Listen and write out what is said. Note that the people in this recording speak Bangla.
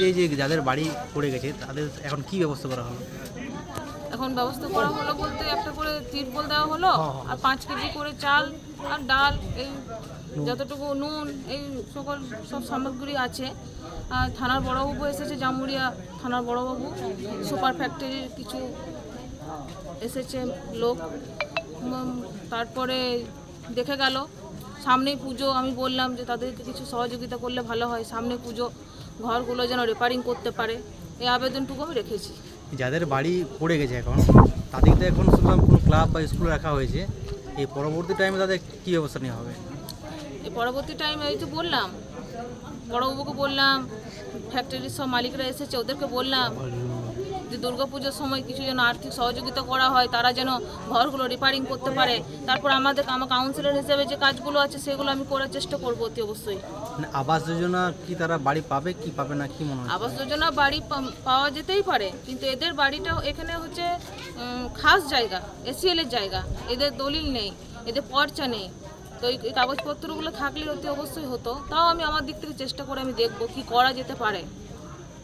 যে যে যাদের বাড়ি পড়ে গেছে তাদের এখন কি ব্যবস্থা করা হলো? এখন ব্যবস্থা করা হলো বলতে একটা করে তিরপল দেওয়া হলো আর পাঁচ কেজি করে চাল আর ডাল এই যতটুকু নুন এই সকল সব সামগ্রী আছে। আর থানার বড়বাবু এসেছে জামুরিয়া থানার বড়বাবু। সুপার ফ্যাক্টরির কিছু এসেছে লোক। তারপরে দেখে গেল সামনেই পুজো আমি বললাম যে তাদেরকে কিছু সহযোগিতা করলে ভালো হয়। সামনে পুজো ঘরগুলো যেন রেপারিং করতে পারে। এই আবেদনটুকু আমি রেখেছি। যাদের বাড়ি পড়ে গেছে এখন তাদেরকে এখন শুনলাম কোনো ক্লাব বা স্কুল রাখা হয়েছে। এই পরবর্তী টাইমে তাদের কি ব্যবস্থা নেওয়া হবে? এই পরবর্তী টাইমে এই তো বললাম বড়বাবুকে বললাম ফ্যাক্টরির সব মালিকরা এসেছে ওদেরকে বললাম দুর্গাপুজোর সময় কিছু যেন আর্থিক সহযোগিতা করা হয় তারা যেন ঘরগুলো রিপেয়ারিং করতে পারে। তারপর আমাদের আমার কাউন্সিলর হিসেবে যে কাজগুলো আছে সেগুলো আমি করার চেষ্টা করব অতি অবশ্যই। মানে আবাস যোজনা কি তারা বাড়ি পাবে কি পাবে না কি মনে হয় আবাস যোজনা বাড়ি পাওয়া যেতেই পারে কিন্তু এদের বাড়িটা এখানে হচ্ছে খাস জায়গা এসিএলের জায়গা। এদের দলিল নেই এদের পর্চা নেই। তো এই কাগজপত্রগুলো থাকলে অতি অবশ্যই হতো। তাও আমি আমার দিক থেকে চেষ্টা করে আমি দেখব কি করা যেতে পারে।